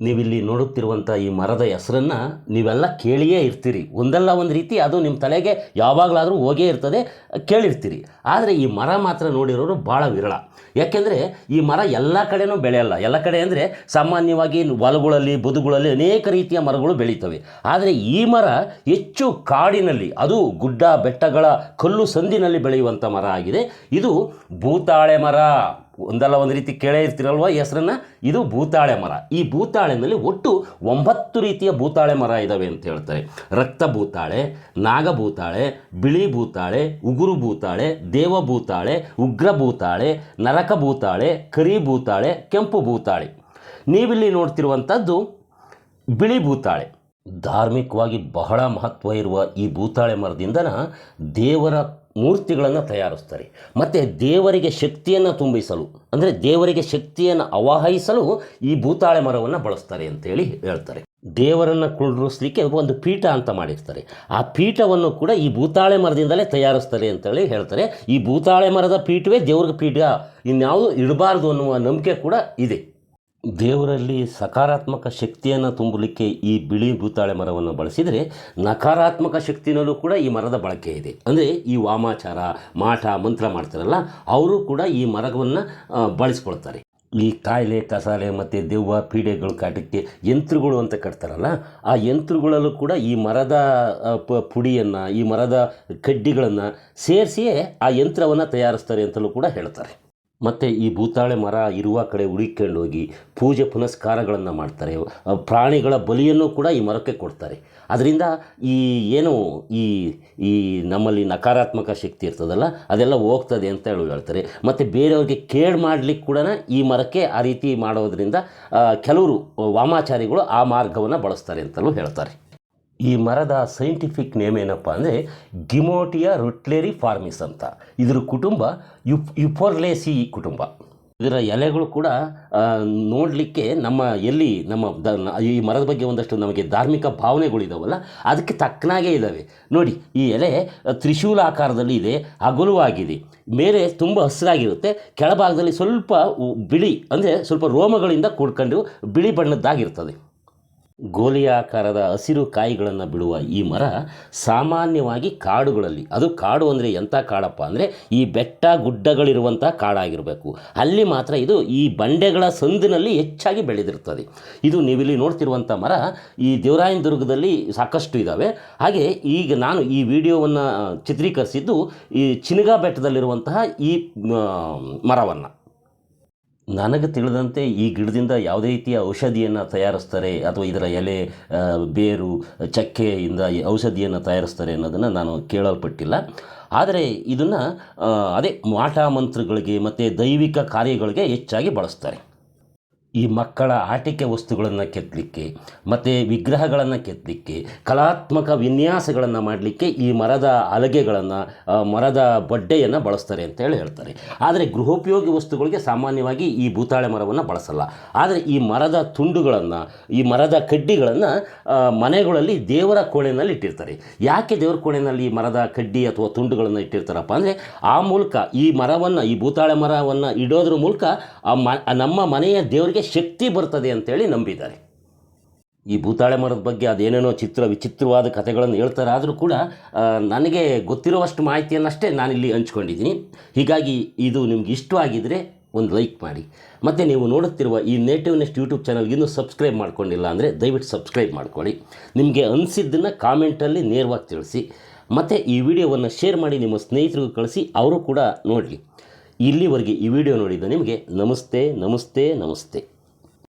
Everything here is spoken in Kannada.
ನೀವಿಲ್ಲಿ ನೋಡುತ್ತಿರುವಂಥ ಈ ಮರದ ಹೆಸರನ್ನು ನೀವೆಲ್ಲ ಕೇಳಿಯೇ ಇರ್ತೀರಿ. ಒಂದಲ್ಲ ಒಂದು ರೀತಿ ಅದು ನಿಮ್ಮ ತಲೆಗೆ ಯಾವಾಗಲಾದರೂ ಹೋಗೇ ಇರ್ತದೆ, ಕೇಳಿರ್ತೀರಿ. ಆದರೆ ಈ ಮರ ಮಾತ್ರ ನೋಡಿರೋರು ಭಾಳ ವಿರಳ. ಯಾಕೆಂದರೆ ಈ ಮರ ಎಲ್ಲ ಕಡೆನೂ ಬೆಳೆಯಲ್ಲ. ಎಲ್ಲ ಕಡೆ ಅಂದರೆ ಸಾಮಾನ್ಯವಾಗಿ ಹೊಲಗಳಲ್ಲಿ, ಬದುಗಳಲ್ಲಿ ಅನೇಕ ರೀತಿಯ ಮರಗಳು ಬೆಳೀತವೆ. ಆದರೆ ಈ ಮರ ಹೆಚ್ಚು ಕಾಡಿನಲ್ಲಿ, ಅದು ಗುಡ್ಡ, ಬೆಟ್ಟಗಳ, ಕಲ್ಲು ಸಂದಿನಲ್ಲಿ ಬೆಳೆಯುವಂಥ ಮರ ಆಗಿದೆ. ಇದು ಭೂತಾಳೆ ಮರ. ಒಂದಲ್ಲ ಒಂದು ರೀತಿ ಕೇಳೇ ಇರ್ತಿರಲ್ವ ಹೆಸರನ್ನ? ಇದು ಭೂತಾಳೆ ಮರ. ಈ ಭೂತಾಳೆನಲ್ಲಿ ಒಟ್ಟು ಒಂಬತ್ತು ರೀತಿಯ ಭೂತಾಳೆ ಮರ ಇದ್ದಾವೆ ಅಂತ ಹೇಳ್ತಾರೆ. ರಕ್ತ ಭೂತಾಳೆ ನಾಗಭೂತಾಳೆ ಬಿಳಿ ಭೂತಾಳೆ, ಉಗುರು ಭೂತಾಳೆ, ದೇವ ಭೂತಾಳೆ, ಉಗ್ರ ಭೂತಾಳೆ, ನರಕ ಭೂತಾಳೆ, ಕರಿ ಭೂತಾಳೆ, ಕೆಂಪು ಭೂತಾಳೆ. ನೀವಿಲ್ಲಿ ನೋಡ್ತಿರುವಂಥದ್ದು ಬಿಳಿ ಭೂತಾಳೆ. ಧಾರ್ಮಿಕವಾಗಿ ಬಹಳ ಮಹತ್ವ ಇರುವ ಈ ಭೂತಾಳೆ ಮರದಿಂದನ ದೇವರ ಮೂರ್ತಿಗಳನ್ನು ತಯಾರಿಸ್ತಾರೆ. ಮತ್ತು ದೇವರಿಗೆ ಶಕ್ತಿಯನ್ನು ತುಂಬಿಸಲು, ಅಂದರೆ ದೇವರಿಗೆ ಶಕ್ತಿಯನ್ನು ಆವಾಹಿಸಲು ಈ ಭೂತಾಳೆ ಮರವನ್ನು ಬಳಸ್ತಾರೆ ಅಂತೇಳಿ ಹೇಳ್ತಾರೆ. ದೇವರನ್ನು ಕುಳ್ಳಿಸ್ಲಿಕ್ಕೆ ಒಂದು ಪೀಠ ಅಂತ ಮಾಡಿರ್ತಾರೆ. ಆ ಪೀಠವನ್ನು ಕೂಡ ಈ ಭೂತಾಳೆ ಮರದಿಂದಲೇ ತಯಾರಿಸ್ತಾರೆ ಅಂತೇಳಿ ಹೇಳ್ತಾರೆ. ಈ ಭೂತಾಳೆ ಮರದ ಪೀಠವೇ ದೇವ್ರಿಗೆ ಪೀಠ. ಇನ್ಯಾವುದು ಇಡಬಾರ್ದು ಅನ್ನುವ ನಂಬಿಕೆ ಕೂಡ ಇದೆ. ದೇವರಲ್ಲಿ ಸಕಾರಾತ್ಮಕ ಶಕ್ತಿಯನ್ನು ತುಂಬಲಿಕ್ಕೆ ಈ ಬಿಳಿ ಭೂತಾಳೆ ಮರವನ್ನು ಬಳಸಿದರೆ ನಕಾರಾತ್ಮಕ ಶಕ್ತಿನಲ್ಲೂ ಕೂಡ ಈ ಮರದ ಬಳಕೆ ಇದೆ. ಅಂದರೆ ಈ ವಾಮಾಚಾರ ಮಾಟ ಮಂತ್ರ ಮಾಡ್ತಾರಲ್ಲ, ಅವರು ಕೂಡ ಈ ಮರವನ್ನು ಬಳಸ್ಕೊಳ್ತಾರೆ. ಈ ಕಾಯಿಲೆ, ಕಸಾಲೆ ಮತ್ತು ದೆವ್ವ, ಪೀಡೆಗಳು ಕಾಟಕ್ಕೆ ಯಂತ್ರಗಳು ಅಂತ ಕಟ್ತಾರಲ್ಲ, ಆ ಯಂತ್ರಗಳಲ್ಲೂ ಕೂಡ ಈ ಮರದ ಪ, ಪುಡಿಯನ್ನು, ಈ ಮರದ ಕಡ್ಡಿಗಳನ್ನು ಸೇರಿಸಿಯೇ ಆ ಯಂತ್ರವನ್ನು ತಯಾರಿಸ್ತಾರೆ ಅಂತಲೂ ಕೂಡ ಹೇಳ್ತಾರೆ. ಮತ್ತು ಈ ಭೂತಾಳೆ ಮರ ಇರುವ ಕಡೆ ಹುಡುಕೊಂಡು ಹೋಗಿ ಪೂಜೆ ಪುನಸ್ಕಾರಗಳನ್ನು ಮಾಡ್ತಾರೆ. ಪ್ರಾಣಿಗಳ ಬಲಿಯನ್ನು ಕೂಡ ಈ ಮರಕ್ಕೆ ಕೊಡ್ತಾರೆ. ಅದರಿಂದ ಈ ಏನು ಈ ಈ ನಮ್ಮಲ್ಲಿ ನಕಾರಾತ್ಮಕ ಶಕ್ತಿ ಇರ್ತದಲ್ಲ, ಅದೆಲ್ಲ ಹೋಗ್ತದೆ ಅಂತ ಹೇಳಿ ಹೇಳ್ತಾರೆ. ಮತ್ತು ಬೇರೆಯವ್ರಿಗೆ ಕೇಳು ಮಾಡಲಿಕ್ಕೆ ಕೂಡ ಈ ಮರಕ್ಕೆ ಆ ರೀತಿ ಮಾಡೋದರಿಂದ ಕೆಲವರು ವಾಮಾಚಾರಿಗಳು ಆ ಮಾರ್ಗವನ್ನು ಬಳಸ್ತಾರೆ ಅಂತಲೂ ಹೇಳ್ತಾರೆ. ಈ ಮರದ ಸೈಂಟಿಫಿಕ್ ನೇಮ್ ಏನಪ್ಪ ಅಂದರೆ ಗಿಮೋಟಿಯಾ ರುಟ್ಲೇರಿ ಫಾರ್ಮಿಸ್ ಅಂತ. ಇದರ ಕುಟುಂಬ ಯುಪ್ ಯುಫೋರ್ಲೇಸಿ ಕುಟುಂಬ. ಇದರ ಎಲೆಗಳು ಕೂಡ ನೋಡಲಿಕ್ಕೆ ನಮ್ಮ ಎಲ್ಲಿ, ನಮ್ಮ ದ ಈ ಮರದ ಬಗ್ಗೆ ಒಂದಷ್ಟು ನಮಗೆ ಧಾರ್ಮಿಕ ಭಾವನೆಗಳಿದಾವಲ್ಲ, ಅದಕ್ಕೆ ತಕ್ಕನಾಗೇ ಇದ್ದಾವೆ ನೋಡಿ, ಈ ಎಲೆ ತ್ರಿಶೂಲ ಆಕಾರದಲ್ಲಿ ಇದೆ, ಅಗಲವಾಗಿದೆ, ಮೇಲೆ ತುಂಬ ಹಸಿರಾಗಿರುತ್ತೆ, ಕೆಳಭಾಗದಲ್ಲಿ ಸ್ವಲ್ಪ ಬಿಳಿ, ಅಂದರೆ ಸ್ವಲ್ಪ ರೋಮಗಳಿಂದ ಕೂಡ್ಕೊಂಡು ಬಿಳಿ ಬಣ್ಣದ್ದಾಗಿರ್ತದೆ. ಗೋಲಿಯ ಆಕಾರದ ಹಸಿರು ಕಾಯಿಗಳನ್ನು ಬಿಡುವ ಈ ಮರ ಸಾಮಾನ್ಯವಾಗಿ ಕಾಡುಗಳಲ್ಲಿ, ಅದು ಕಾಡು ಅಂದರೆ ಎಂಥ ಕಾಡಪ್ಪ ಅಂದರೆ ಈ ಬೆಟ್ಟ ಗುಡ್ಡಗಳಿರುವಂಥ ಕಾಡಾಗಿರಬೇಕು. ಅಲ್ಲಿ ಮಾತ್ರ ಇದು ಈ ಬಂಡೆಗಳ ಸಂದಿನಲ್ಲಿ ಹೆಚ್ಚಾಗಿ ಬೆಳೆದಿರ್ತದೆ. ಇದು ನೀವಿಲ್ಲಿ ನೋಡ್ತಿರುವಂಥ ಮರ ಈ ದೇವರಾಯನ ದುರ್ಗದಲ್ಲಿ ಸಾಕಷ್ಟು ಇದ್ದಾವೆ ಹಾಗೆ ಈಗ ನಾನು ಈ ವಿಡಿಯೋವನ್ನು ಚಿತ್ರೀಕರಿಸಿದ್ದು ಈ ಚಿನಗಾ ಬೆಟ್ಟದಲ್ಲಿರುವಂತಹ ಈ ಮರವನ್ನು. ನನಗೆ ತಿಳಿದಂತೆ ಈ ಗಿಡದಿಂದ ಯಾವುದೇ ರೀತಿಯ ಔಷಧಿಯನ್ನು ತಯಾರಿಸ್ತಾರೆ ಅಥವಾ ಇದರ ಎಲೆ ಬೇರು, ಚಕ್ಕೆಯಿಂದ ಔಷಧಿಯನ್ನು ತಯಾರಿಸ್ತಾರೆ ಅನ್ನೋದನ್ನು ನಾನು ಕೇಳಲ್ಪಟ್ಟಿಲ್ಲ. ಆದರೆ ಇದನ್ನು ಅದೇ ಮಾಟ ಮಂತ್ರಗಳಿಗೆ ಮತ್ತು ದೈವಿಕ ಕಾರ್ಯಗಳಿಗೆ ಹೆಚ್ಚಾಗಿ ಬಳಸ್ತಾರೆ. ಈ ಮಕ್ಕಳ ಆಟಿಕೆ ವಸ್ತುಗಳನ್ನು ಕೆತ್ತಲಿಕ್ಕೆ ಮತ್ತು ವಿಗ್ರಹಗಳನ್ನು ಕೆತ್ತಲಿಕ್ಕೆ ಕಲಾತ್ಮಕ ವಿನ್ಯಾಸಗಳನ್ನು ಮಾಡಲಿಕ್ಕೆ ಈ ಮರದ ಅಲಗೆಗಳನ್ನು ಮರದ ಬಡ್ಡೆಯನ್ನು ಬಳಸ್ತಾರೆ ಅಂತೇಳಿ ಹೇಳ್ತಾರೆ. ಆದರೆ ಗೃಹೋಪಯೋಗಿ ವಸ್ತುಗಳಿಗೆ ಸಾಮಾನ್ಯವಾಗಿ ಈ ಭೂತಾಳೆ ಮರವನ್ನು ಬಳಸಲ್ಲ. ಆದರೆ ಈ ಮರದ ತುಂಡುಗಳನ್ನು, ಈ ಮರದ ಕಡ್ಡಿಗಳನ್ನು ಮನೆಗಳಲ್ಲಿ ದೇವರ ಕೋಣೆಯಲ್ಲಿ ಇಟ್ಟಿರ್ತಾರೆ. ಯಾಕೆ ದೇವರ ಕೋಣೆಯಲ್ಲಿ ಈ ಮರದ ಕಡ್ಡಿ ಅಥವಾ ತುಂಡುಗಳನ್ನು ಇಟ್ಟಿರ್ತಾರಪ್ಪ ಅಂದರೆ, ಆ ಮೂಲಕ ಈ ಮರವನ್ನು, ಈ ಭೂತಾಳೆ ಮರವನ್ನು ಇಡೋದ್ರ ಮೂಲಕ ಆ ಮ, ನಮ್ಮ ಮನೆಯ ದೇವರಿಗೆ ಶಕ್ತಿ ಬರ್ತದೆ ಅಂತೇಳಿ ನಂಬಿದ್ದಾರೆ. ಈ ಭೂತಾಳೆ ಮರದ ಬಗ್ಗೆ ಅದೇನೇನೋ ಚಿತ್ರ, ವಿಚಿತ್ರವಾದ ಕಥೆಗಳನ್ನು ಹೇಳ್ತಾರೆ ಆದರೂ ಕೂಡ ನನಗೆ ಗೊತ್ತಿರುವಷ್ಟು ಮಾಹಿತಿಯನ್ನಷ್ಟೇ ನಾನಿಲ್ಲಿ ಹಂಚ್ಕೊಂಡಿದ್ದೀನಿ. ಹೀಗಾಗಿ ಇದು ನಿಮ್ಗೆ ಇಷ್ಟವಾಗಿದ್ದರೆ ಒಂದು ಲೈಕ್ ಮಾಡಿ. ಮತ್ತು ನೀವು ನೋಡುತ್ತಿರುವ ಈ ನೇಟಿವ್ ನೆಸ್ಟ್ ಯೂಟ್ಯೂಬ್ ಚಾನಲ್ಗೆ ಇನ್ನೂ ಸಬ್ಸ್ಕ್ರೈಬ್ ಮಾಡ್ಕೊಂಡಿಲ್ಲ ಅಂದರೆ ದಯವಿಟ್ಟು ಸಬ್ಸ್ಕ್ರೈಬ್ ಮಾಡ್ಕೊಳ್ಳಿ. ನಿಮಗೆ ಅನಿಸಿದ್ದನ್ನು ಕಾಮೆಂಟಲ್ಲಿ ನೇರವಾಗಿ ತಿಳಿಸಿ. ಮತ್ತು ಈ ವಿಡಿಯೋವನ್ನು ಶೇರ್ ಮಾಡಿ ನಿಮ್ಮ ಸ್ನೇಹಿತರಿಗೂ ಕಳಿಸಿ, ಅವರು ಕೂಡ ನೋಡಲಿ ಇಲ್ಲಿವರೆಗೆ ಈ ವಿಡಿಯೋ ನೋಡಿದ ನಿಮಗೆ ನಮಸ್ತೆ ನಮಸ್ತೆ ನಮಸ್ತೆ.